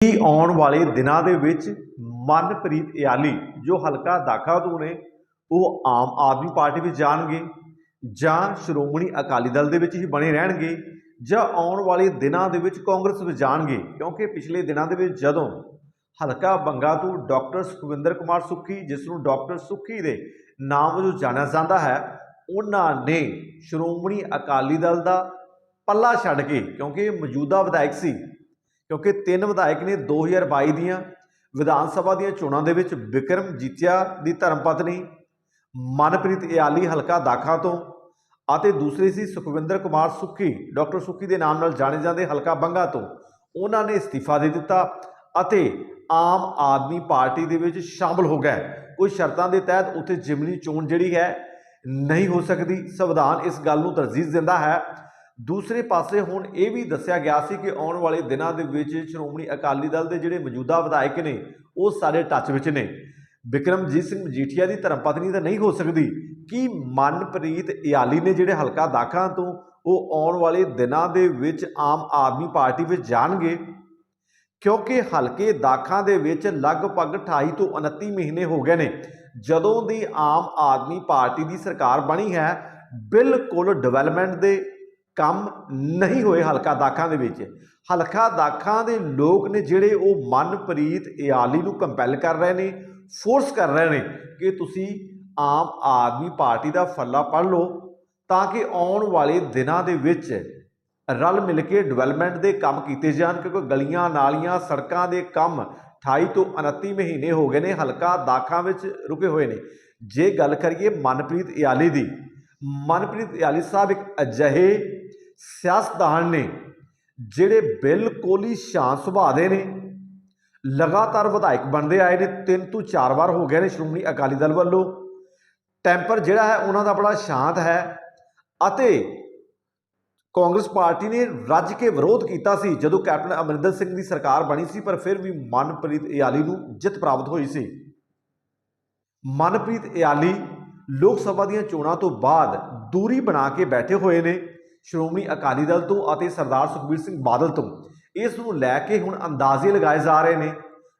ਕੀ ਆਉਣ ਵਾਲੇ ਦਿਨਾਂ ਦੇ ਵਿੱਚ ਮਨਪ੍ਰੀਤ ਇਆਲੀ, ਜੋ ਹਲਕਾ ਦਾਖਾ ਤੋਂ ਨੇ, ਉਹ ਆਮ ਆਦਮੀ ਪਾਰਟੀ ਵਿੱਚ ਜਾਣਗੇ ਜਾਂ ਸ਼੍ਰੋਮਣੀ ਅਕਾਲੀ ਦਲ ਦੇ ਵਿੱਚ ਹੀ ਬਣੇ ਰਹਿਣਗੇ ਜਾਂ ਆਉਣ ਵਾਲੇ ਦਿਨਾਂ ਦੇ ਵਿੱਚ ਕਾਂਗਰਸ ਵਿੱਚ ਜਾਣਗੇ? ਕਿਉਂਕਿ ਪਿਛਲੇ ਦਿਨਾਂ ਦੇ ਵਿੱਚ ਜਦੋਂ ਹਲਕਾ ਬੰਗਾ ਤੋਂ ਡਾਕਟਰ ਸੁਖਵਿੰਦਰ ਕੁਮਾਰ ਸੁੱਖੀ, ਜਿਸ ਨੂੰ ਡਾਕਟਰ ਸੁੱਖੀ ਦੇ ਨਾਮ ਵਜੋਂ ਜਾਣਿਆ ਜਾਂਦਾ ਹੈ, ਉਹਨਾਂ ਨੇ ਸ਼੍ਰੋਮਣੀ ਅਕਾਲੀ ਦਲ ਦਾ ਪੱਲਾ ਛੱਡ ਕੇ, ਕਿਉਂਕਿ ਮੌਜੂਦਾ ਵਿਧਾਇਕ ਸੀ ਕਿਉਂਕਿ ਤਿੰਨ ਵਿਧਾਇਕ ਨੇ 2022 ਦੀਆਂ ਵਿਧਾਨ ਸਭਾ ਦੀਆਂ ਚੋਣਾਂ ਦੇ ਵਿੱਚ ਵਿਕਰਮ ਜੀਤਿਆ ਦੀ ਧਰਮ ਪਤਨੀ ਮਨਪ੍ਰੀਤ ਇਆਲੀ ਹਲਕਾ ਦਾਖਾ ਤੋਂ ਅਤੇ ਦੂਸਰੀ ਸੀ ਸੁਖਵਿੰਦਰ ਕੁਮਾਰ ਸੁੱਖੀ, ਡਾਕਟਰ ਸੁੱਖੀ ਦੇ ਨਾਮ ਨਾਲ ਜਾਣੇ ਜਾਂਦੇ ਹਲਕਾ ਬੰਗਾ ਤੋਂ। ਉਹਨਾਂ ਨੇ ਅਸਤੀਫਾ ਦੇ ਦਿੱਤਾ ਅਤੇ ਆਮ ਆਦਮੀ ਪਾਰਟੀ ਦੇ ਵਿੱਚ ਸ਼ਾਮਲ ਹੋ ਗਏ। ਕੋਈ ਸ਼ਰਤਾਂ ਦੇ ਤਹਿਤ ਉੱਥੇ ਜਿਮਨੀ ਚੋਣ ਜਿਹੜੀ ਹੈ ਨਹੀਂ ਹੋ ਸਕਦੀ। ਸੰਵਿਧਾਨ ਇਸ ਗੱਲ ਨੂੰ ਤਰਜੀਹ ਦਿੰਦਾ ਹੈ ਦੂਸਰੇ ਪਾਸੇ ਹੁਣ ਇਹ ਵੀ ਦੱਸਿਆ ਗਿਆ ਸੀ ਕਿ ਆਉਣ ਵਾਲੇ ਦਿਨਾਂ ਦੇ ਵਿੱਚ ਸ਼੍ਰੋਮਣੀ ਅਕਾਲੀ ਦਲ ਦੇ ਜਿਹੜੇ ਮੌਜੂਦਾ ਵਿਧਾਇਕ ਨੇ, ਉਹ ਸਾਰੇ ਟੱਚ ਵਿੱਚ ਨੇ। ਵਿਕਰਮਜੀਤ ਸਿੰਘ ਮਜੀਠੀਆ ਦੀ ਧਰਮ ਪਤਨੀ ਤਾਂ ਨਹੀਂ ਹੋ ਸਕਦੀ। ਕਿ ਮਨਪ੍ਰੀਤ ਇਆਲੀ ਨੇ ਜਿਹੜੇ ਹਲਕਾ ਦਾਖਾਂ ਤੋਂ ਉਹ ਆਉਣ ਵਾਲੇ ਦਿਨਾਂ ਦੇ ਵਿੱਚ ਆਮ ਆਦਮੀ ਪਾਰਟੀ ਵਿੱਚ ਜਾਣਗੇ? ਕਿਉਂਕਿ ਹਲਕੇ ਦਾਖਾਂ ਦੇ ਵਿੱਚ ਲਗਭਗ 28 ਤੋਂ 29 ਮਹੀਨੇ ਹੋ ਗਏ ਨੇ। ਜਦੋਂ ਦੀ ਆਮ ਆਦਮੀ ਪਾਰਟੀ ਦੀ ਸਰਕਾਰ ਬਣੀ ਹੈ, ਬਿਲਕੁਲ ਡਿਵੈਲਪਮੈਂਟ ਦੇ ਕੰਮ ਨਹੀਂ ਹੋਏ ਹਲਕਾ ਦਾਖਾਂ ਦੇ ਵਿੱਚ। ਹਲਕਾ ਦਾਖਾਂ ਦੇ ਲੋਕ ਨੇ ਜਿਹੜੇ ਉਹ ਮਨਪ੍ਰੀਤ ਇਆਲੀ ਨੂੰ ਕੰਪੈਲ ਕਰ ਰਹੇ ਨੇ ਫੋਰਸ ਕਰ ਰਹੇ ਨੇ ਕਿ ਤੁਸੀਂ ਆਮ ਆਦਮੀ ਪਾਰਟੀ ਦਾ ਫੱਲਾ ਪੜ ਲਓ ਤਾਂ ਕਿ ਆਉਣ ਵਾਲੇ ਦਿਨਾਂ ਦੇ ਵਿੱਚ ਰਲ ਮਿਲ ਕੇ ਡਿਵੈਲਪਮੈਂਟ ਦੇ ਕੰਮ ਕੀਤੇ ਜਾਣ, ਕਿਉਂਕਿ ਗਲੀਆਂ ਨਾਲੀਆਂ ਸੜਕਾਂ ਦੇ ਕੰਮ 28 ਤੋਂ 29 ਮਹੀਨੇ ਹੋ ਗਏ ਨੇ, ਹਲਕਾ ਦਾਖਾਂ ਵਿੱਚ ਰੁਕੇ ਹੋਏ ਨੇ। ਜੇ ਗੱਲ ਕਰੀਏ ਮਨਪ੍ਰੀਤ ਇਆਲੀ ਦੀ, ਮਨਪ੍ਰੀਤ ਇਆਲੀ ਸਾਹਿਬ ਇੱਕ ਅਜਿਹੇ ਸਿਆਸਤਦਾਨ ਨੇ, ਜਿਹੜੇ ਬਿਲਕੁਲ ਹੀ ਸ਼ਾਂਤ ਸੁਭਾਅ ਦੇ ਨੇ, ਲਗਾਤਾਰ ਵਿਧਾਇਕ ਬਣਦੇ ਆਏ ਨੇ, ਤਿੰਨ ਤੋਂ ਚਾਰ ਵਾਰ ਹੋ ਗਏ ਨੇ ਸ਼੍ਰੋਮਣੀ ਅਕਾਲੀ ਦਲ ਵੱਲੋਂ। ਟੈਂਪਰ ਜਿਹੜਾ ਹੈ, ਉਹਨਾਂ ਦਾ ਬੜਾ ਸ਼ਾਂਤ ਹੈ ਅਤੇ ਕਾਂਗਰਸ ਪਾਰਟੀ ਨੇ ਰੱਜ ਕੇ ਵਿਰੋਧ ਕੀਤਾ ਸੀ, ਜਦੋਂ ਕੈਪਟਨ ਅਮਰਿੰਦਰ ਸਿੰਘ ਦੀ ਸਰਕਾਰ ਬਣੀ ਸੀ, ਪਰ ਫਿਰ ਵੀ ਮਨਪ੍ਰੀਤ ਇਆਲੀ ਨੂੰ ਜਿੱਤ ਪ੍ਰਾਪਤ ਹੋਈ ਸੀ। ਮਨਪ੍ਰੀਤ ਇਆਲੀ ਲੋਕ ਸਭਾ ਦੀਆਂ ਚੋਣਾਂ ਤੋਂ ਬਾਅਦ ਦੂਰੀ ਬਣਾ ਕੇ ਬੈਠੇ ਹੋਏ ਨੇ ਸ਼੍ਰੋਮਣੀ ਅਕਾਲੀ ਦਲ ਤੋਂ ਅਤੇ ਸਰਦਾਰ ਸੁਖਬੀਰ ਸਿੰਘ ਬਾਦਲ ਤੋਂ। ਇਸ ਨੂੰ ਲੈ ਕੇ ਹੁਣ ਅੰਦਾਜ਼ੇ ਲਗਾਏ ਜਾ ਰਹੇ ਨੇ।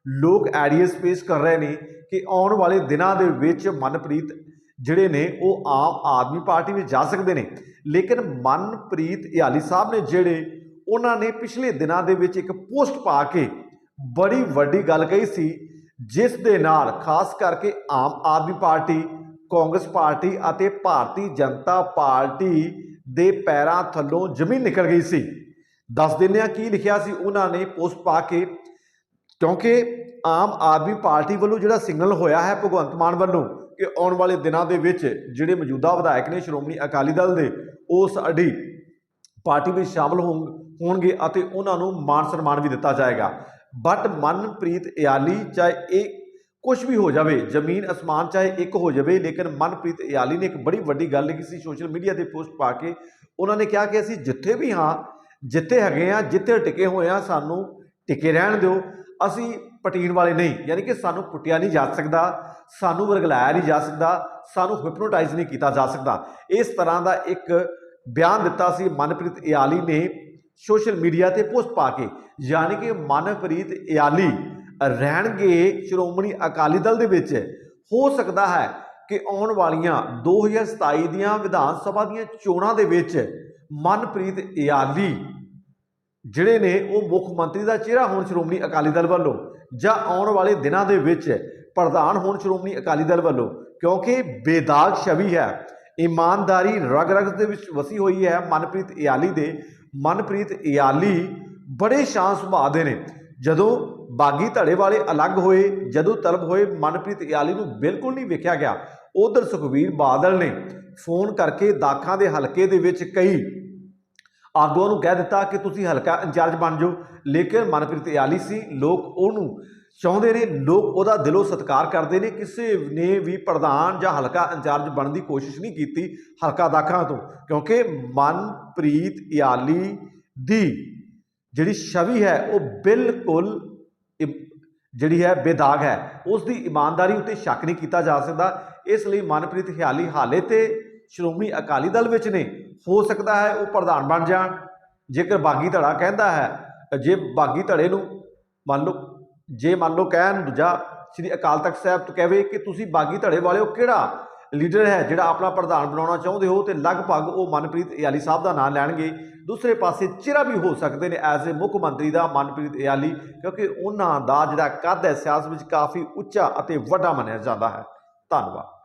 ਲੋਕ ਆਈਡੀਆਸ ਪੇਸ਼ ਕਰ ਰਹੇ ਨੇ ਕਿ ਆਉਣ ਵਾਲੇ ਦਿਨਾਂ ਦੇ ਵਿੱਚ ਮਨਪ੍ਰੀਤ ਜਿਹੜੇ ਨੇ, ਉਹ ਆਮ ਆਦਮੀ ਪਾਰਟੀ ਵਿੱਚ ਜਾ ਸਕਦੇ ਨੇ। ਲੇਕਿਨ ਮਨਪ੍ਰੀਤ ਇਆਲੀ ਸਾਹਿਬ ਨੇ ਜਿਹੜੇ, ਉਹਨਾਂ ਨੇ ਪਿਛਲੇ ਦਿਨਾਂ ਦੇ ਵਿੱਚ ਇੱਕ ਪੋਸਟ ਪਾ ਕੇ ਬੜੀ ਵੱਡੀ ਗੱਲ ਕਹੀ ਸੀ, ਜਿਸ ਦੇ ਨਾਲ ਖਾਸ ਕਰਕੇ ਆਮ ਆਦਮੀ ਪਾਰਟੀ, ਕਾਂਗਰਸ ਪਾਰਟੀ ਅਤੇ ਭਾਰਤੀ ਜਨਤਾ ਪਾਰਟੀ ਦੇ ਪੈਰਾਂ ਥੱਲੋਂ ਜ਼ਮੀਨ ਨਿਕਲ ਗਈ ਸੀ। ਦੱਸ ਦਿੰਦੇ ਆ ਕੀ ਲਿਖਿਆ ਸੀ। ਉਹਨਾਂ ਨੇ ਪੋਸਟ ਪਾ ਕੇ, ਕਿਉਂਕਿ ਆਮ ਆਦਮੀ ਪਾਰਟੀ ਵੱਲੋਂ ਜਿਹੜਾ ਸਿਗਨਲ ਹੋਇਆ ਹੈ ਭਗਵੰਤ ਮਾਨ ਵੱਲੋਂ ਕਿ ਆਉਣ ਵਾਲੇ ਦਿਨਾਂ ਦੇ ਵਿੱਚ ਜਿਹੜੇ ਮੌਜੂਦਾ ਵਿਧਾਇਕ ਨੇ ਸ਼੍ਰੋਮਣੀ ਅਕਾਲੀ ਦਲ ਦੇ, ਉਹ ਸਾਡੀ ਪਾਰਟੀ ਵਿੱਚ ਸ਼ਾਮਲ ਹੋਣ- ਹੋਣਗੇ ਅਤੇ ਉਹਨਾਂ ਨੂੰ ਮਾਨ ਸਨਮਾਨ ਵੀ ਦਿੱਤਾ ਜਾਏਗਾ। ਬਟ ਮਨਪ੍ਰੀਤ ਇਆਲੀ, ਚਾਹੇ ਇਹ ਕੁਝ ਵੀ ਹੋ ਜਾਵੇ, ਜ਼ਮੀਨ ਅਸਮਾਨ ਚਾਹੇ ਇੱਕ ਹੋ ਜਾਵੇ, ਲੇਕਿਨ ਮਨਪ੍ਰੀਤ ਇਆਲੀ ਨੇ ਇੱਕ ਬੜੀ ਵੱਡੀ ਗੱਲ ਲਿਖੀ ਸੀ ਸੋਸ਼ਲ ਮੀਡੀਆ ਤੇ ਪੋਸਟ ਪਾ ਕੇ। ਉਹਨਾਂ ਨੇ ਕਿਹਾ ਕਿ ਅਸੀਂ ਜਿੱਥੇ ਵੀ ਹਾਂ, ਜਿੱਥੇ ਹੈਗੇ ਆ ਜਿੱਥੇ ਟਿਕੇ ਹੋਏ ਆ ਸਾਨੂੰ ਟਿਕੇ ਰਹਿਣ ਦਿਓ। ਅਸੀਂ ਪਟੀਨ ਵਾਲੇ ਨਹੀਂ, ਯਾਨੀ ਕਿ ਸਾਨੂੰ ਪੁੱਟਿਆ ਨਹੀਂ ਜਾ ਸਕਦਾ, ਸਾਨੂੰ ਵਰਗਲਾਇਆ ਨਹੀਂ ਜਾ ਸਕਦਾ, ਸਾਨੂੰ ਹਿਪਨੋਟਾਈਜ਼ ਨਹੀਂ ਕੀਤਾ ਜਾ ਸਕਦਾ। ਇਸ ਤਰ੍ਹਾਂ ਦਾ ਇੱਕ ਬਿਆਨ ਦਿੱਤਾ ਸੀ ਮਨਪ੍ਰੀਤ ਇਆਲੀ ਨੇ ਸੋਸ਼ਲ ਮੀਡੀਆ ਤੇ ਪੋਸਟ ਪਾ ਕੇ। ਯਾਨੀ ਕਿ ਮਨਪ੍ਰੀਤ ਇਆਲੀ ਰਹਿਣਗੇ, ਸ਼੍ਰੋਮਣੀ ਅਕਾਲੀ ਦਲ ਦੇ ਵਿੱਚ। ਹੋ ਸਕਦਾ ਹੈ ਕਿ ਆਉਣ ਵਾਲੀਆਂ 2027 ਦੀਆਂ ਵਿਧਾਨ ਸਭਾ ਦੀਆਂ ਚੋਣਾਂ ਦੇ ਵਿੱਚ ਮਨਪ੍ਰੀਤ ਇਆਲੀ, ਜਿਹੜੇ ਨੇ ਉਹ ਮੁੱਖ ਮੰਤਰੀ ਦਾ ਚਿਹਰਾ ਹੋਣ ਸ਼੍ਰੋਮਣੀ ਅਕਾਲੀ ਦਲ ਵੱਲੋਂ, ਜਾਂ ਆਉਣ ਵਾਲੇ ਦਿਨਾਂ ਦੇ ਵਿੱਚ ਪ੍ਰਧਾਨ ਹੋਣ ਸ਼੍ਰੋਮਣੀ ਅਕਾਲੀ ਦਲ ਵੱਲੋਂ, ਕਿਉਂਕਿ ਬੇਦਾਗ ਛਵੀ ਹੈ। ਇਮਾਨਦਾਰੀ ਰਗ ਰਗ ਦੇ ਵਿੱਚ ਵਸੀ ਹੋਈ ਹੈ ਮਨਪ੍ਰੀਤ ਇਆਲੀ ਦੇ। ਮਨਪ੍ਰੀਤ ਇਆਲੀ ਬੜੇ ਸ਼ਾਂਤ ਸੁਭਾਅ ਦੇ ਨੇ। ਜਦੋਂ ਬਾਗੀ ਧੜੇ ਵਾਲੇ ਅਲੱਗ ਹੋਏ, ਜਦੋਂ ਤਲਬ ਹੋਏ, ਮਨਪ੍ਰੀਤ ਇਆਲੀ ਨੂੰ ਬਿਲਕੁਲ ਨਹੀਂ ਵੇਖਿਆ ਗਿਆ। ਉਧਰ ਸੁਖਬੀਰ ਬਾਦਲ ਨੇ ਫੋਨ ਕਰਕੇ ਦਾਖਾਂ ਦੇ ਹਲਕੇ ਦੇ ਵਿੱਚ ਕਈ ਆਗੂਆਂ ਨੂੰ ਕਹਿ ਦਿੱਤਾ ਕਿ ਤੁਸੀਂ ਹਲਕਾ ਇੰਚਾਰਜ ਬਣ ਜਾਓ। ਲੇਕਿਨ ਮਨਪ੍ਰੀਤ ਇਆਲੀ ਸੀ, ਲੋਕ ਉਹਨੂੰ ਚਾਹੁੰਦੇ ਨੇ, ਲੋਕ ਉਹਦਾ ਦਿਲੋਂ ਸਤਿਕਾਰ ਕਰਦੇ ਨੇ। ਕਿਸੇ ਨੇ ਵੀ ਪ੍ਰਧਾਨ ਜਾਂ ਹਲਕਾ ਇੰਚਾਰਜ ਬਣਨ ਦੀ ਕੋਸ਼ਿਸ਼ ਨਹੀਂ ਕੀਤੀ ਹਲਕਾ ਦਾਖਾਂ ਤੋਂ, ਕਿਉਂਕਿ ਮਨਪ੍ਰੀਤ ਇਆਲੀ ਦੀ ਜਿਹੜੀ ਛਵੀ ਹੈ, ਉਹ ਬਿਲਕੁਲ ਜਿਹੜੀ ਹੈ ਬੇਦਾਗ ਹੈ ਉਸ ਦੀ ਇਮਾਨਦਾਰੀ ਉੱਤੇ ਸ਼ੱਕ ਨਹੀਂ ਕੀਤਾ ਜਾ ਸਕਦਾ। ਇਸ ਲਈ ਮਨਪ੍ਰੀਤ ਹਿਆਲੀ ਹਾਲੇ ਤੇ ਸ਼੍ਰੋਮਣੀ ਅਕਾਲੀ ਦਲ ਵਿੱਚ ਨੇ। ਹੋ ਸਕਦਾ ਹੈ ਉਹ ਪ੍ਰਧਾਨ ਬਣ ਜਾਣ। ਜੇਕਰ ਬਾਗੀ ਧੜਾ ਕਹਿੰਦਾ ਹੈ ਜੇ ਬਾਗੀ ਧੜੇ ਨੂੰ ਮੰਨ ਲਓ, ਜੇ ਮੰਨ ਲਓ ਕਹਿਣ ਦੂਜਾ ਸ੍ਰੀ ਅਕਾਲ ਤਖਤ ਸਾਹਿਬ ਤੋਂ ਕਹਵੇ ਕਿ ਤੁਸੀਂ ਬਾਗੀ ਧੜੇ ਵਾਲਿਓ ਕਿਹੜਾ ਲੀਡਰ ਹੈ ਜਿਹੜਾ ਆਪਣਾ ਪ੍ਰਧਾਨ ਬਣਾਉਣਾ ਚਾਹੁੰਦੇ ਹੋ ਤੇ ਲਗਭਗ ਉਹ ਮਨਪ੍ਰੀਤ ਇਆਲੀ ਸਾਹਿਬ ਦਾ ਨਾਮ ਲੈਣਗੇ। ਦੂਸਰੇ ਪਾਸੇ ਚਿਹਰਾ ਵੀ ਹੋ ਸਕਦੇ ਨੇ ਐਜ਼ ਏ ਮੁੱਖ ਮੰਤਰੀ ਦਾ ਮਨਪ੍ਰੀਤ ਇਆਲੀ, ਕਿਉਂਕਿ ਉਹਨਾਂ ਦਾ ਜਿਹੜਾ ਕੱਦ ਹੈ ਸਿਆਸਤ ਵਿੱਚ ਕਾਫੀ ਉੱਚਾ ਅਤੇ ਵੱਡਾ ਮੰਨਿਆ ਜਾਂਦਾ ਹੈ। ਧੰਨਵਾਦ।